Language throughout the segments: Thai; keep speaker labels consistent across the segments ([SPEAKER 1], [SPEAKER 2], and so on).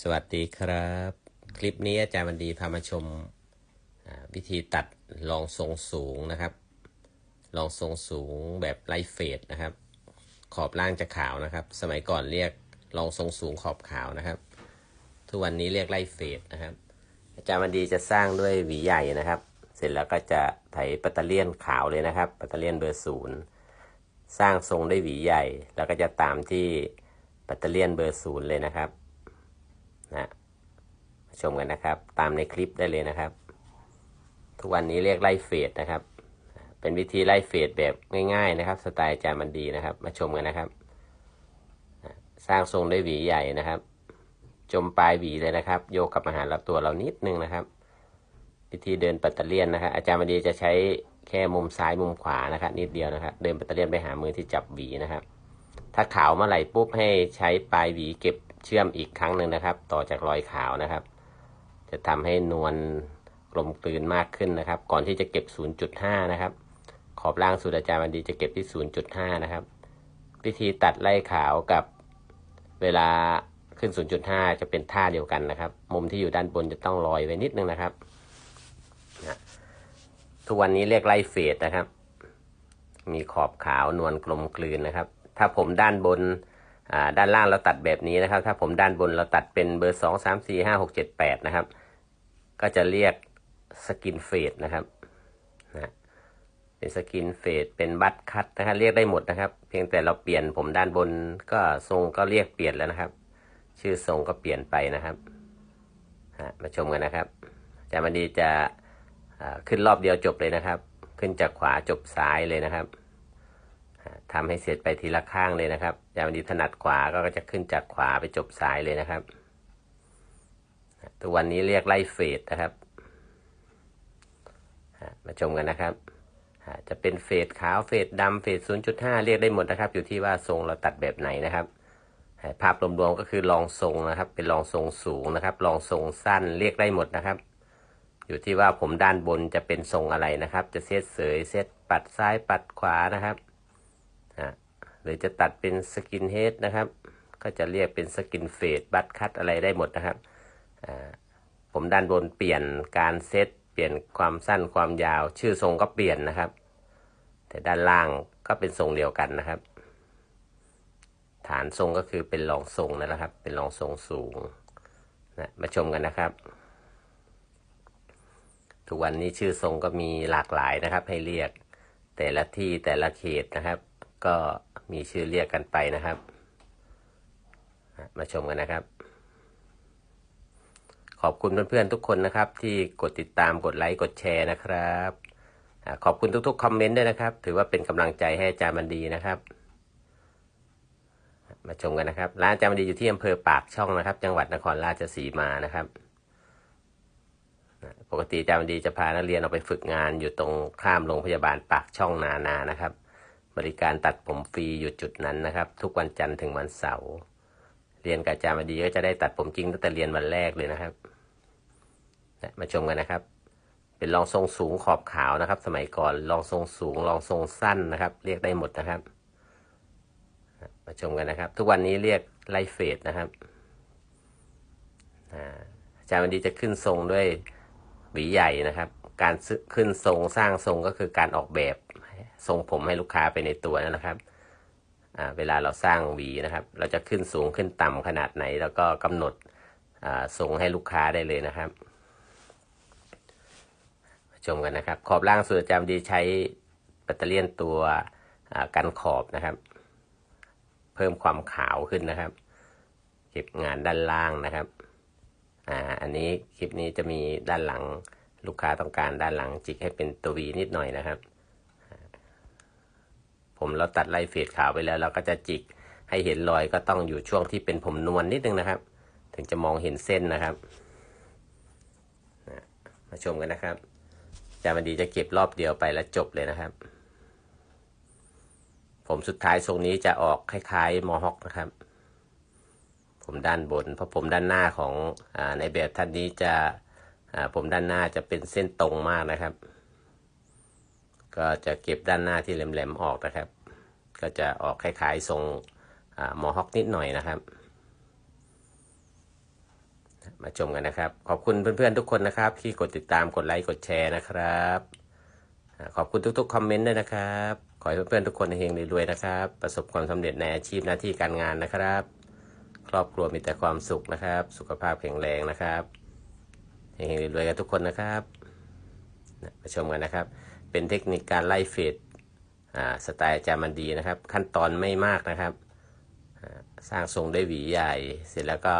[SPEAKER 1] สวัสดีครับ คลิปนี้อาจารย์วันดีพามาชมวิธีตัดรองทรงสูงนะครับรองทรงสูงแบบไล่เฟดนะครับ ขอบล่างจะขาวนะครับ สมัยก่อนเรียกรองทรงสูงขอบขาวนะครับ ทุกวันนี้เรียกไล่เฟดนะครับ อาจารย์วันดีจะสร้างด้วยหวีใหญ่นะครับ เสร็จแล้วก็จะไถปัตเตอร์เลียนขาวเลยนะครับ ปัตเตอร์เลียนเบอร์ศูนย์สร้างทรงด้วยหวีใหญ่ แล้วก็จะตามที่ปัตเตอร์เลียนเบอร์ศูนย์เลยนะครับ นะมาชมกันนะครับ ตามในคลิปได้เลยนะครับ ทุกวันนี้เรียกไล่เฟดนะครับ เป็นวิธีไล่เฟดแบบง่าย ๆนะครับ สไตล์อาจารย์มันดีนะครับ มาชมกันนะครับ สร้างทรงด้วยหวีใหญ่นะครับ จมปลายหวีเลยนะครับ โยกกับมาหาลำตัวเรานิดนึงนะครับ วิธีเดินปัตเตเลียนนะครับ อาจารย์มันดีจะใช้แค่มุมซ้ายมุมขวานะครับนิดเดียวนะครับเดินปัตเตเลียนไปหามือที่จับหวีนะครับ ถ้าขาวเมื่อไหร่ปุ๊บให้ใช้ปลายหวีเก็บ เชื่อมอีกครั้งหนึ่งนะครับ ต่อจากรอยขาวนะครับ จะทำให้นวลกลมกลืนมากขึ้นนะครับ ก่อนที่จะเก็บ 0.5 นะครับ ขอบล่างสุดอาจารย์บันดีจะเก็บที่ 0.5 นะครับ วิธีตัดไล่ขาวกับเวลาขึ้น 0.5 จะเป็นท่าเดียวกันนะครับ มุมที่อยู่ด้านบนจะต้องลอยไว้นิดนึงนะครับนะทุกวันนี้เรียกไล่เฟดนะครับ มีขอบขาวนวลกลมกลืนนะครับ ถ้าผมด้านบน ด้านล่างเราตัดแบบนี้นะครับ ถ้าผมด้านบนเราตัดเป็นเบอร์สองสามสี่ห้าหกเจ็ดแปดนะครับ ก็จะเรียกสกินเฟดนะครับนะเป็นสกินเฟดเป็นบัตคัตนะครับเรียกได้หมดนะครับ เพียงแต่เราเปลี่ยนผมด้านบนก็ทรงก็เรียกเปลี่ยนแล้วนะครับ ชื่อทรงก็เปลี่ยนไปนะครับฮะมาชมกันนะครับอาจารย์มันดีจะขึ้นรอบเดียวจบเลยนะครับ ขึ้นจากขวาจบซ้ายเลยนะครับ ทำให้เสร็จไปทีละข้างเลยนะครับอย่ามดีถนัดขวาก็จะขึ้นจากขวาไปจบซ้ายเลยนะครับตัววันนี้เรียกไล่เฟดนะครับ มาชมกันนะครับ จะเป็นเฟดขาวเฟดดำเฟด0.5 เรียกได้หมดนะครับ อยู่ที่ว่าทรงเราตัดแบบไหนนะครับภาพรวมๆก็คือลองทรงนะครับ เป็นลองทรงสูงนะครับ ลองทรงสั้นเรียกได้หมดนะครับ อยู่ที่ว่าผมด้านบนจะเป็นทรงอะไรนะครับ จะเซตเสยเซตปัดซ้ายปัดขวานะครับ หรือจะตัดเป็นสกินเฮดนะครับ ก็จะเรียกเป็นสกินเฟดบัตคัตอะไรได้หมดนะครับ ผมด้านบนเปลี่ยนการเซตเปลี่ยนความสั้นความยาวชื่อทรงก็เปลี่ยนนะครับ แต่ด้านล่างก็เป็นทรงเดียวกันนะครับ ฐานทรงก็คือเป็นรองทรงนะครับ เป็นรองทรงสูงนะมาชมกันนะครับ ทุกวันนี้ชื่อทรงก็มีหลากหลายนะครับ ให้เรียกแต่ละที่แต่ละเขตนะครับ ก็มีชื่อเรียกกันไปนะครับ มาชมกันนะครับ ขอบคุณเพื่อนๆทุกคนนะครับ ที่กดติดตามกดไลค์กดแชร์นะครับขอบคุณทุกๆคอมเมนต์ด้วยนะครับ ถือว่าเป็นกำลังใจให้อาจารย์มันดีนะครับ มาชมกันนะครับ ร้านอาจารย์มันดีอยู่ที่อำเภอปากช่องนะครับ จังหวัดนครราชสีมานะครับปกติอาจารย์มันดีจะพานักเรียนออกไปฝึกงานอยู่ตรงข้ามโรงพยาบาลปากช่องนานานะครับ บริการตัดผมฟรีอยู่จุดนั้นนะครับ ทุกวันจันทร์ถึงวันเสาร์เรียนกับอาจารย์มาดีก็จะได้ตัดผมจริงตั้งแต่เรียนวันแรกเลยนะครับมาชมกันนะครับ เป็นรองทรงสูงขอบขาวนะครับ สมัยก่อนรองทรงสูงรองทรงสั้นนะครับ เรียกได้หมดนะครับ มาชมกันนะครับ ทุกวันนี้เรียกไลเฟดนะครับอาจารย์วันดีจะขึ้นทรงด้วยหวีใหญ่นะครับ การขึ้นทรงสร้างทรงก็คือการออกแบบ ทรงผมให้ลูกค้าไปในตัวนะครับเวลาเราสร้างหวีนะครับ เราจะขึ้นสูงขึ้นต่ำขนาดไหน แล้วก็กำหนดทรงให้ลูกค้าได้เลยนะครับ ชมกันนะครับ ขอบล่างสุดจารย์ดีใช้แบตเตอรี่ตัวกันขอบนะครับ เพิ่มความขาวขึ้นนะครับ เก็บงานด้านล่างนะครับอ่าอันนี้คลิปนี้จะมีด้านหลังลูกค้าต้องการด้านหลังจิกให้เป็นตัววีนิดหน่อยนะครับ ผมเราตัดไล่เฟดขาวไปแล้ว เราก็จะจิกให้เห็นรอยก็ต้องอยู่ช่วงที่เป็นผมนวลนนิดนึงนะครับ ถึงจะมองเห็นเส้นนะครับมาชมกันนะครับจามันดีจะเก็บรอบเดียวไปแล้วจบเลยนะครับ ผมสุดท้ายทรงนี้จะออกคล้ายๆมอฮอกนะครับ ผมด้านบน เพราะผมด้านหน้าของอในแบบท่านนี้จะผมด้านหน้าจะเป็นเส้นตรงมากนะครับ ก็จะเก็บด้านหน้าที่แหลมๆออกนะครับ ก็จะออกคล้ายๆทรงมอฮอกนิดหน่อยนะครับ มาชมกันนะครับ ขอบคุณเพื่อนๆทุกคนนะครับ ที่กดติดตามกดไลค์กดแชร์นะครับ ขอบคุณทุกๆคอมเมนต์ด้วยนะครับ ขอให้เพื่อนๆทุกคนเฮงรวยๆนะครับ ประสบความสำเร็จในอาชีพหน้าที่การงานนะครับ ครอบครัวมีแต่ความสุขนะครับ สุขภาพแข็งแรงนะครับเฮงรวยๆกันทุกคนนะครับมาชมกันนะครับ เป็นเทคนิคการไล่เฟด สไตล์อาจารย์มันดีนะครับ ขั้นตอนไม่มากนะครับ สร้างทรงด้วยหวีใหญ่ เสร็จแล้วก็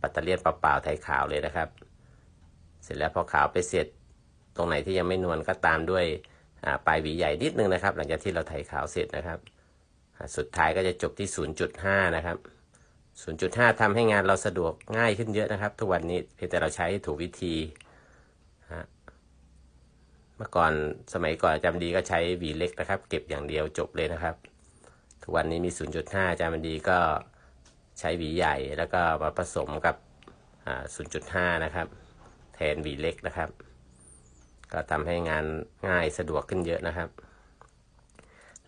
[SPEAKER 1] ปัตเตอร์เลียนเปล่าๆไทยขาวเลยนะครับ เสร็จแล้วพอขาวไปเสร็จตรงไหนที่ยังไม่นวลก็ตามด้วยปลายหวีใหญ่นิดนึงนะครับ หลังจากที่เราไถขาวเสร็จนะครับ สุดท้ายก็จะจบที่ 0.5 นะครับ 0.5ทำให้งานเราสะดวกง่ายขึ้นเยอะนะครับ ทุกวันนี้เพียงแต่เราใช้ถูกวิธี เมื่อก่อนสมัยก่อนอาจารย์ดีก็ใช้หวีเล็กนะครับ เก็บอย่างเดียวจบเลยนะครับ ทุกวันนี้มี 0.5อาจารย์ดีก็ใช้หวีใหญ่แล้วก็มาผสมกับ0.5 นะครับ แทนหวีเล็กนะครับ ก็ทำให้งานง่ายสะดวกขึ้นเยอะนะครับ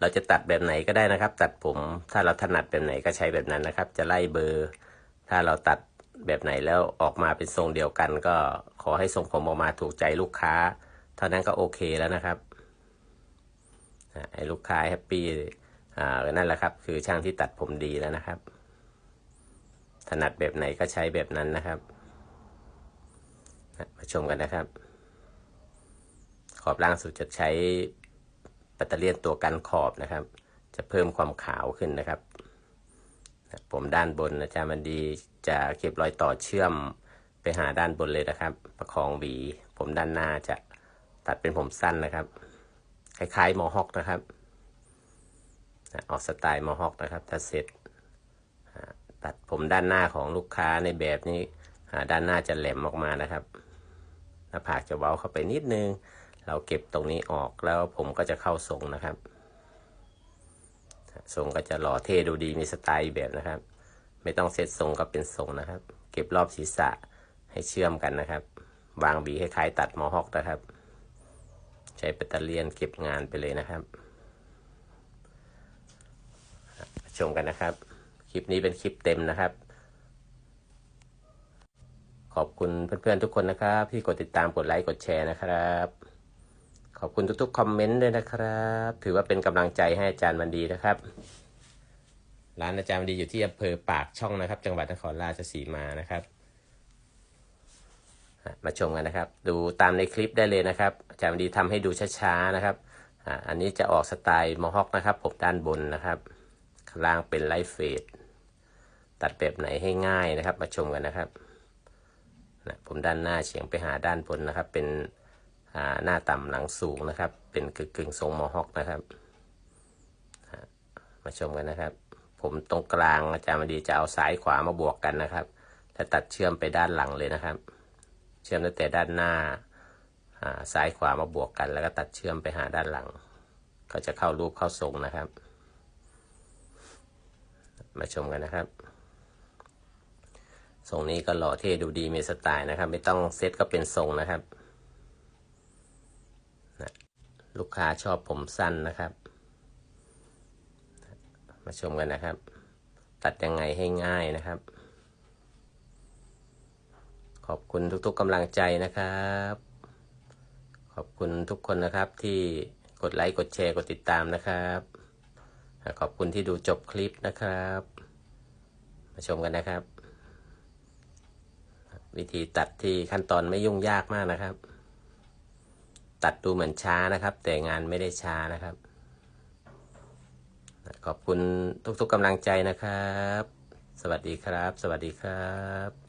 [SPEAKER 1] เราจะตัดแบบไหนก็ได้นะครับ ตัดผมถ้าเราถนัดแบบไหนก็ใช้แบบนั้นนะครับ จะไล่เบอร์ ถ้าเราตัดแบบไหนแล้วออกมาเป็นทรงเดียวกัน ก็ขอให้ทรงผมออกมาถูกใจลูกค้า เท่านั้นก็โอเคแล้วนะครับไอ้ลูกค้าแฮปปี้อ่านั่นแหละครับ คือช่างที่ตัดผมดีแล้วนะครับ ถนัดแบบไหนก็ใช้แบบนั้นนะครับมาชมกันนะครับ ขอบล่างสุดจะใช้แบตเตอรี่ยนตัวกันขอบนะครับ จะเพิ่มความขาวขึ้นนะครับ ผมด้านบนอาจารย์มันดีจะเก็บรอยต่อเชื่อมไปหาด้านบนเลยนะครับ ประคองหวี ผมด้านหน้าจะ ตัดเป็นผมสั้นนะครับ คล้ายๆมอฮอกนะครับ ออกสไตล์มอฮอกนะครับถ้าเสร็จ ตัดผมด้านหน้าของลูกค้าในแบบนี้ด้านหน้าจะแหลมออกมานะครับหน้าผากจะเว้าเข้าไปนิดนึง เราเก็บตรงนี้ออกแล้วผมก็จะเข้าทรงนะครับ ทรงก็จะหล่อเท่ดูดีมีสไตล์แบบนะครับ ไม่ต้องเซตทรงก็เป็นทรงนะครับ เก็บรอบศีรษะให้เชื่อมกันนะครับ วางบีคล้ายๆตัดมอฮอกนะครับ ใช้แบตเตอรี่ยนเก็บงานไปเลยนะครับ ชมกันนะครับ คลิปนี้เป็นคลิปเต็มนะครับ ขอบคุณเพื่อนๆทุกคนนะครับ ที่กดติดตามกดไลค์กดแชร์นะครับ ขอบคุณทุกๆคอมเมนต์ด้วยนะครับ ถือว่าเป็นกำลังใจให้อาจารย์วันดีนะครับ ร้านอาจารย์วันดีอยู่ที่อำเภอปากช่องนะครับ จังหวัดนครราชสีมานะครับ มาชมกันนะครับ ดูตามในคลิปได้เลยนะครับอาจารย์ดีทำให้ดูช้าๆนะครับอันนี้จะออกสไตล์มอฮอคนะครับ ผมด้านบนนะครับข้างล่างเป็นไลฟ์เฟดตัดแบบไหนให้ง่ายนะครับ มาชมกันนะครับนะผมด้านหน้าเฉียงไปหาด้านบนนะครับ เป็นหน้าต่ำหลังสูงนะครับ เป็นกึ่งกึ่งทรงมอฮอคนะครับ มาชมกันนะครับ ผมตรงกลางอาจารย์มดีจะเอาซ้ายขวามาบวกกันนะครับ แล้วตัดเชื่อมไปด้านหลังเลยนะครับ เชื่อมตั้งแต่ด้านหน้าซ้ายขวามาบวกกัน แล้วก็ตัดเชื่อมไปหาด้านหลัง ก็จะเข้ารูปเข้าทรงนะครับ มาชมกันนะครับทรงนี้ก็หล่อเท่ดูดีมีสไตล์นะครับ ไม่ต้องเซตก็เป็นทรงนะครับนะลูกค้าชอบผมสั้นนะครับ มาชมกันนะครับ ตัดยังไงให้ง่ายนะครับ ขอบคุณทุกๆกำลังใจนะครับ ขอบคุณทุกคนนะครับที่กดไลค์กดแชร์กดติดตามนะครับขอบคุณที่ดูจบคลิปนะครับ มาชมกันนะครับ วิธีตัดที่ขั้นตอนไม่ยุ่งยากมากนะครับ ตัดดูเหมือนช้านะครับ แต่งานไม่ได้ช้านะครับ ขอบคุณทุกๆกำลังใจนะครับ สวัสดีครับ สวัสดีครับ